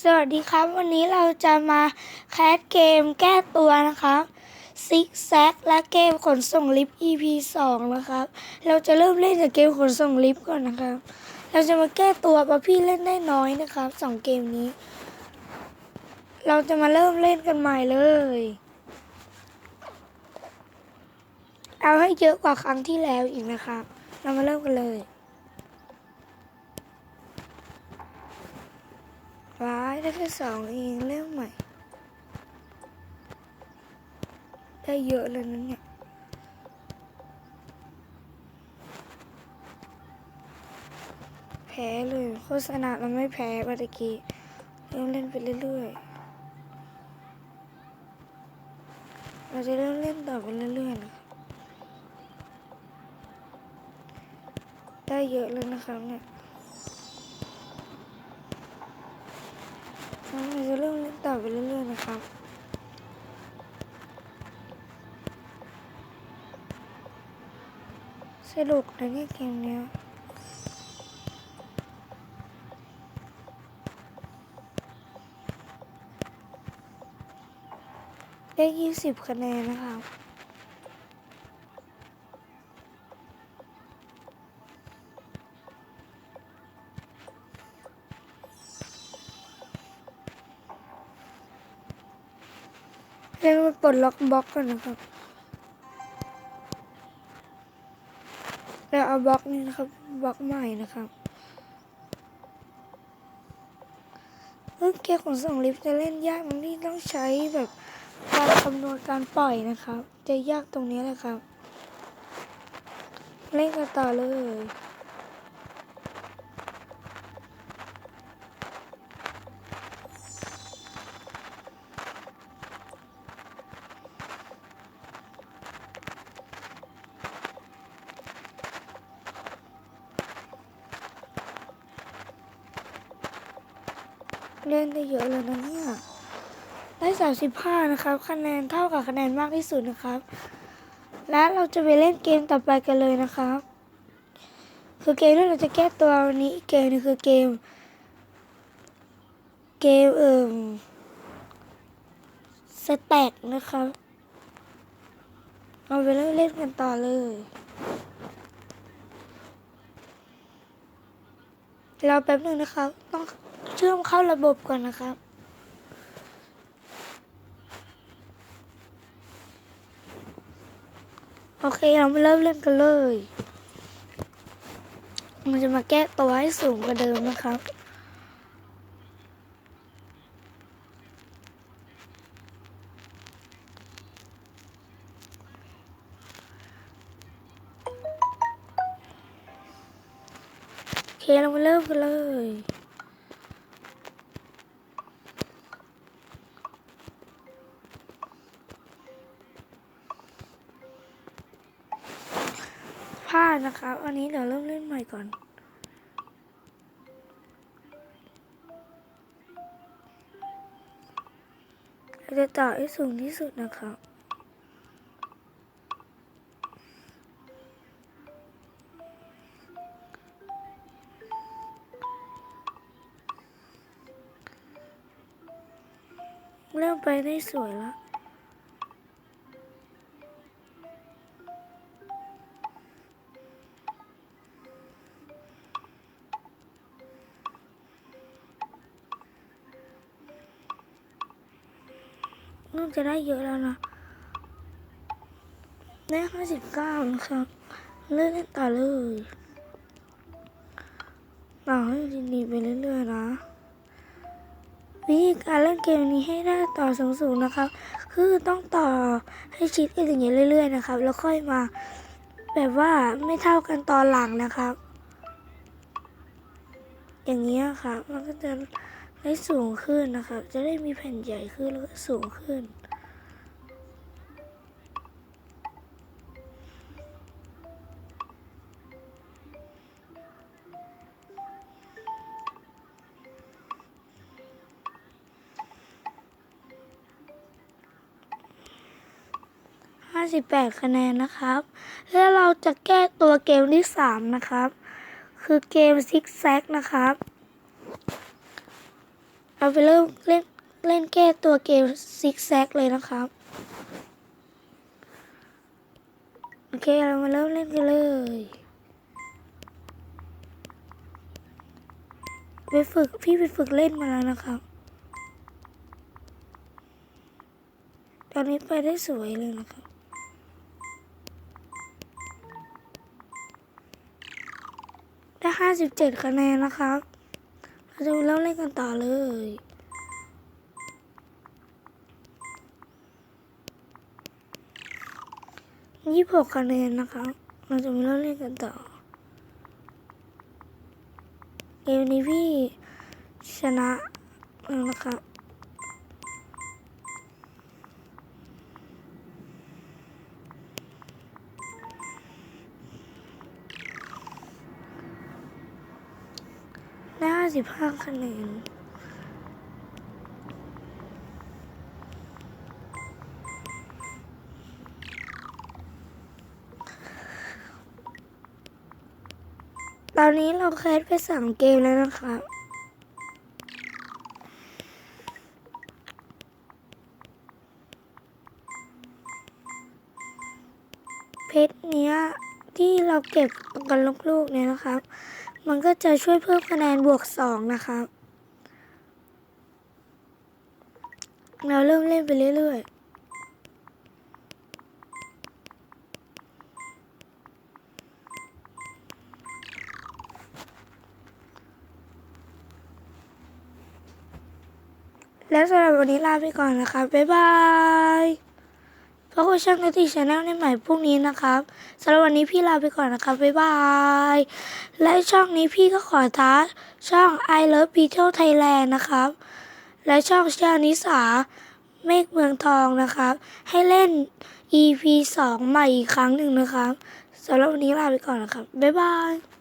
สวัสดีครับ วันนี้เราจะมาแคสเกมแก้ตัวนะครับซิกแซกและเกมขนส่งลิฟต์ EP 2 นะครับ เราจะเริ่มเล่นจากเกมขนส่งลิฟต์ก่อนนะครับ เราจะมาแก้ตัวเพราะพี่เล่นได้น้อยนะครับสองเกมนี้ เราจะมาเริ่มเล่นกันใหม่เลย เอาให้เยอะกว่าครั้งที่แล้วอีกนะครับ เรามาเริ่มกันเลย ได้แค่สองเองเริ่มใหม่ ได้เยอะเลยนะเนี่ยแพ้เลยโฆษณาเราไม่แพ้เมื่อกี้เริ่มเล่นไปเรื่อยๆ เราจะเริ่มเล่นต่อไปเรื่อยๆนะได้เยอะเลยนะครับเนี่ย เราจะเริ่มเล่นต่อไปเรื่อยๆนะครับสนุกนะเนี่ยเกมเนี้ยได้ยี่สิบคะแนนนะครับ เล่นมาปลดล็อกบล็อกก่อนนะครับ แล้วเอาบล็อกนี้นะครับบล็อกใหม่นะครับเออเกมของส่งลิฟต์จะเล่นยากมันที่ต้องใช้แบบการคำนวณการปล่อยนะครับ จะยากตรงนี้แหละครับ เล่นกันต่อเลย เล่นได้เยอะเลยนะเนี่ยได้สามสิบห้านะครับ คะแนนเท่ากับคะแนนมากที่สุดนะครับ และเราจะไปเล่นเกมต่อไปกันเลยนะครับ คือเกมที่เราจะแก้ตัววันนี้เกมนึงคือเกม เกมเอ่มสแต็กนะครับเอาไปเล่นเล่นกันต่อเลยรอแป๊บหนึ่งนะครับต้อง เชื่อมเข้าระบบก่อนนะครับโอเคเรามาเริ่มเล่นกันเลย มันจะมาแก้ตัวให้สูงกว่าเดิมนะครับ โอเคเรามาเริ่มกันเลย นะครับอันนี้เดี๋ยวเริ่มเล่นใหม่ก่อนเราจะต่อให้สูงที่สุดนะครับเริ่มไปได้สวยแล้ว น่าจะได้เยอะแล้วนะได้ห้าสิบเก้านะครับเลื่อนต่อเลยต่อให้ดีๆไปเรื่อยๆนะ วิธีการเล่นเกมนี้ให้ได้ต่อสูงๆนะครับ คือต้องต่อให้ชิดกันอย่างเงี้ยเรื่อย ๆ นะครับ แล้วค่อยมา แบบว่าไม่เท่ากันตอนหลังนะครับ อย่างเงี้ยครับมันก็จะ ได้สูงขึ้นนะครับ จะได้มีแผ่นใหญ่ขึ้นแล้วก็สูงขึ้น 58 คะแนนนะครับ แล้วเราจะแก้ตัวเกมที่ 3 นะครับ คือเกมซิกแซกนะครับ เราไปเริ่มเล่นเล่นแก้ตัวเกมซิกแซกเลยนะครับ โอเคเรามาเริ่มเล่นกันเลยไปฝึกพี่ไปฝึกเล่นมาแล้วนะครับ ตอนนี้ไปได้สวยเลยนะครับได้ห้าสิบเจ็ดคะแนนนะครับ เราจะเล่าเล่นกันต่อเลยยี่สิบหกคะแนนนะคะเราจะมาเล่าเล่นกันต่อ เกมนี้พี่ชนะแล้วนะคะบ ได้ห้า สิบห้าคะแนนตอนนี้เราแคสไปสามเกมแล้วนะครับเพชรเนี้ยที่เราเก็บกันลูกๆเนี่ยนะครับ มันก็จะช่วยเพิ่มคะแนนบวกสองนะครับเราเริ่มเล่นไปเรื่อยๆแล้วสำหรับวันนี้ลาไปก่อนนะครับบ๊ายบาย พบกับช่างนติชาแนลในใหม่พรุ่งนี้นะครับสำหรับวันนี้พี่ลาไปก่อนนะครับ บ๊ายบาย และช่องนี้พี่ก็ขอท้าช่อง I Love Beetle Thailand นะครับ และช่องเชียนิสาเมฆเมืองทองนะครับ ให้เล่น EP 2 ใหม่อีกครั้งหนึ่งนะครับสำหรับวันนี้ลาไปก่อนนะครับ บ๊ายบาย